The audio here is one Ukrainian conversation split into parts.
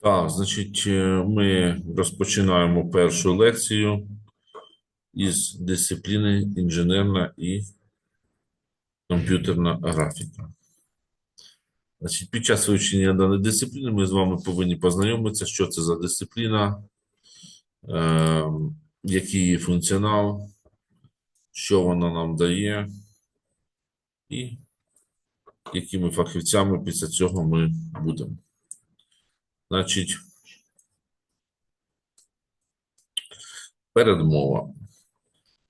Так, значить, е, ми розпочинаємо першу лекцію із дисципліни інженерна і комп'ютерна графіка. Значить, під час вивчення даної дисципліни ми з вами повинні познайомитися, що це за дисципліна, е, який її функціонал, що вона нам дає, і якими фахівцями після цього ми будемо. Значить, передмова.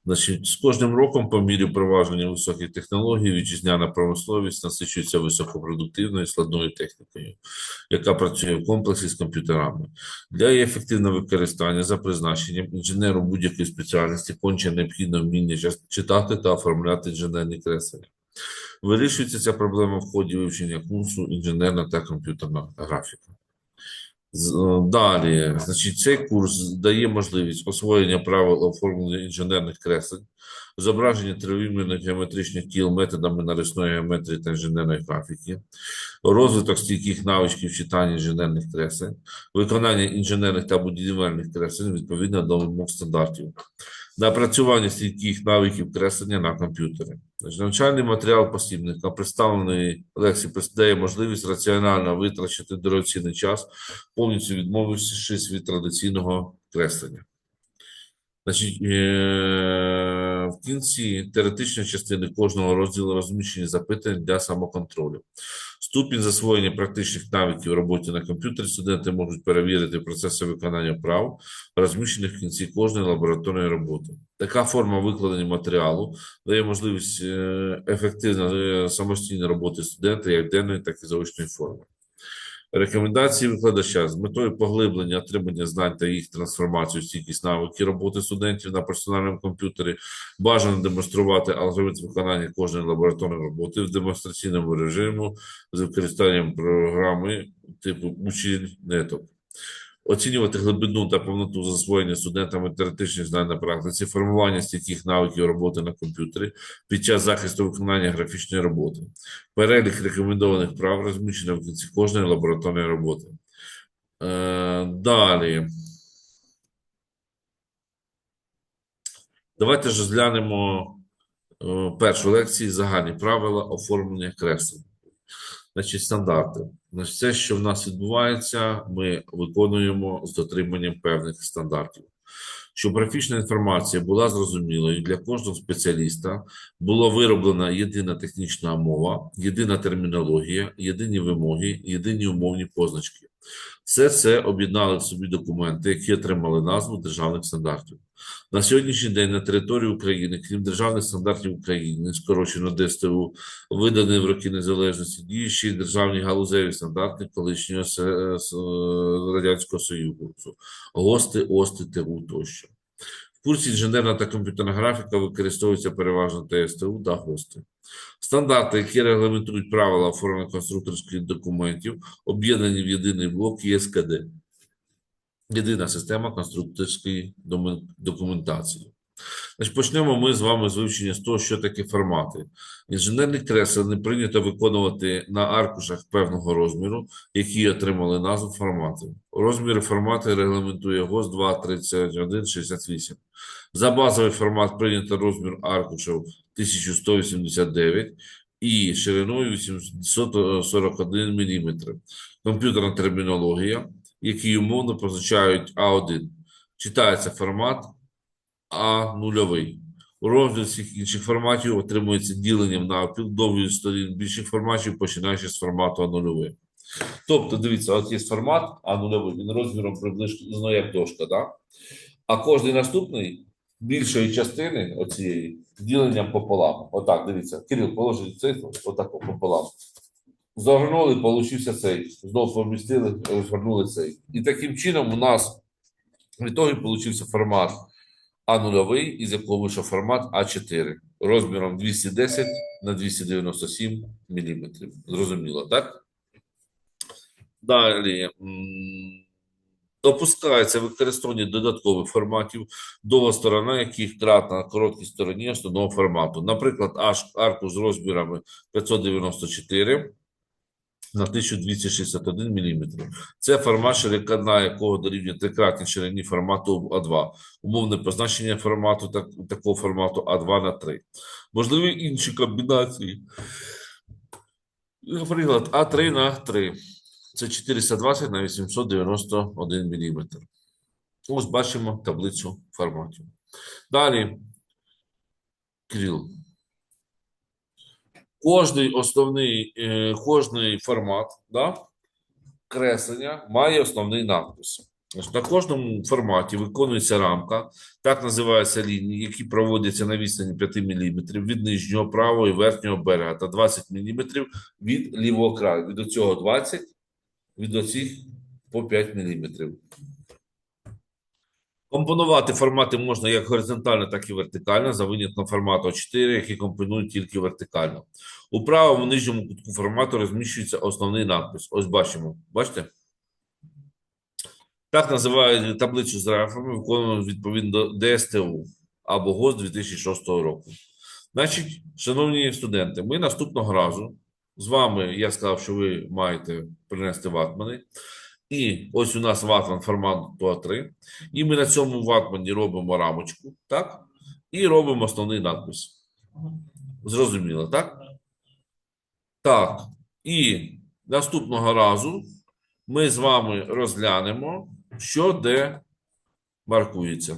Значить, з кожним роком, по мірі впровадження високих технологій, вітчизняна промисловість насичується високопродуктивною складною технікою, яка працює в комплексі з комп'ютерами. Для її ефективного використання за призначенням інженеру будь-якої спеціальності конче необхідно вміння читати та оформляти інженерні креслення. Вирішується ця проблема в ході вивчення курсу інженерна та комп'ютерна графіка. Е, Далі, значить, цей курс дає можливість освоєння правил оформлення інженерних креслень, зображення тривимірних геометричних тіл методами нарисної геометрії та інженерної графіки, розвиток стійких навичків читання інженерних креслень, виконання інженерних та будівельних креслень відповідно до вимог стандартів, напрацювання стійких навиків креслення на комп'ютері. Навчальний матеріал посібника, представлений лекції, дає можливість раціонально витрачити дорогоцінний час, повністю відмовившись від традиційного креслення. Значить, е, в кінці теоретичної частини кожного розділу розміщені запитання для самоконтролю. Ступінь засвоєння практичних навиків роботі на комп'ютері студенти можуть перевірити процеси виконання прав, розміщених в кінці кожної лабораторної роботи. Така форма викладення матеріалу дає можливість е, ефективно е, самостійної роботи студента як денної, так і заочної форми. Рекомендації викладача з метою поглиблення отримання знань та їх трансформацію стійкість навики роботи студентів на персональному комп'ютері бажано демонструвати алгоритм виконання кожної лабораторної роботи в демонстраційному режиму з використанням програми типу Учінеток. Оцінювати глибину та повноту засвоєння студентами теоретичних знань на практиці, формування стійких навиків роботи на комп'ютері під час захисту виконання графічної роботи. Перелік рекомендованих прав розміщено в кінці кожної лабораторної роботи. Е, далі. Давайте ж розглянемо е, першу лекцію загальні правила оформлення креслень. Значить, стандарти. Значить, все, що в нас відбувається, ми виконуємо з дотриманням певних стандартів. Щоб графічна інформація була зрозумілою для кожного спеціаліста, була вироблена єдина технічна мова, єдина термінологія, єдині вимоги, єдині умовні позначки. Все це об'єднали в собі документи, які отримали назву державних стандартів. На сьогоднішній день на території України, крім державних стандартів України, скорочено ДСТУ, видані в роки незалежності, діють ще й державні галузеві стандарти колишнього Радянського Союзу, ГОСТи, ОСТи, ТУ тощо. В курсі інженерна та комп'ютерна графіка використовується переважно ТСТУ та ГОСТи. Стандарти, які регламентують правила оформлення конструкторських документів, об'єднані в єдиний блок ЄСКД. Єдина система конструкторської документації. Значить, почнемо ми з вами з вивчення з того, що таке формати. Інженерні кресла не прийнято виконувати на аркушах певного розміру, які отримали назву формати. Розміри формати регламентує ГОС 23168. За базовий формат прийнято розмір аркушів 1189 і шириною 841 мм. Комп'ютерна термінологія, які умовно позначають А1. Читається формат а0. У розмірі всіх інших форматів отримується діленням навпіл довгих сторін більших форматів, починаючи з формату А0. Тобто, дивіться, от є формат А0, він розміром приблизно як дошка, да? а кожний наступний більшої частини оцієї діленням пополам. Отак, дивіться, Кирил, положи цифру, отак пополам. Загорнули, получився цей. Знову помістили, розгорнули цей. І таким чином у нас в ітогі получився формат А0, із якого вийшов формат А4 розміром 210 на 297 мм. Зрозуміло, так? Далі. Допускається використання додаткових форматів, довга сторона яких кратна короткій стороні основного формату. Наприклад, арку з розмірами 594 на 1261 мм. Це формат, ширина якого дорівнює трикратній ширині формату А2. Умовне позначення формату так, такого формату А2 на 3. Можливі інші комбінації. Наприклад, А3 на 3. Це 420 на 891 мм. Ось бачимо таблицю форматів. Далі, Кирил. Кожний основний, е, кожний формат да, креслення має основний надпис. На кожному форматі виконується рамка, так називаються лінії, які проводяться на відстані 5 мм від нижнього правого і верхнього берега та 20 мм від лівого краю. Від оцього 20, від оцих по 5 мм. Компонувати формати можна як горизонтально, так і вертикально, за винятком формату 4, які компонують тільки вертикально. У правому нижньому кутку формату розміщується основний надпис. Ось бачимо. Бачите? Так називають таблицю з графами, виконуємо відповідно до ДСТУ або ГОС 2006 року. Значить, шановні студенти, ми наступного разу з вами, я сказав, що ви маєте принести ватмани. І ось у нас ватман формат А3. І ми на цьому ватмані робимо рамочку, так? І робимо основний надпис. Зрозуміло, так? Так. І наступного разу ми з вами розглянемо, що де маркується.